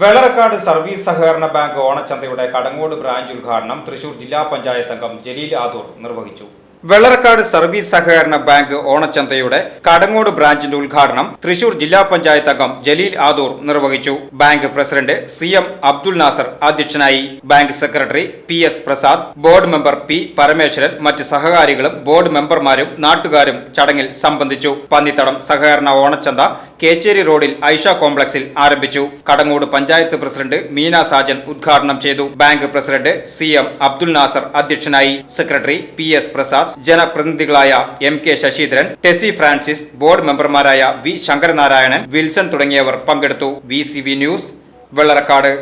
Vellarakkad service സഹകരണ bank ഓണച്ചന്തയുടെ Kadangode branch ഉദ്ഘാടനം തൃശൂർ ജില്ലാ പഞ്ചായത്ത് അംഗം ജലീൽ ആദൂർ നിർവഹിച്ചു. വെള്ളറക്കാട് സർവീസ് സഹകരണ ബാങ്ക് ഓണച്ചന്തയുടെ കടങ്ങോട് ബ്രാഞ്ചിന്റെ ഉദ്ഘാടനം തൃശൂർ ജില്ലാ പഞ്ചായത്ത് അംഗം ജലീൽ ആദൂർ നിർവഹിച്ചു. Bank president C M Abdul Nasar അധ്യക്ഷനായി. Bank secretary P S Prasad board member P Parameswaran മറ്റ് സഹകാരികളും ബോർഡ് മെമ്പർമാരും നാട്ടുകാരും ചടങ്ങിൽ സംബന്ധിച്ചു. പന്നിത്തടം സഹകരണ ഓണച്ചന്ത കേച്ചേരി റോഡിൽ ഐഷ കോംപ്ലക്സിൽ ആരംഭിച്ചു. കടങ്ങോട് പഞ്ചായത്ത് പ്രസിഡന്റ് മീന സാജൻ ഉദ്ഘാടനം ചെയ്തു. Bank president C M Abdul Nasar അധ്യക്ഷനായി. Secretary P S Prasad ജനപ്രതിനിധികളായ M K Sasheendran Tessy Francis board മെമ്പർമാരായ വി ശങ്കരനാരായണൻ വിൽസൺ തുടങ്ങിയവർ പങ്കെടുത്തു. V news Vellarakkad.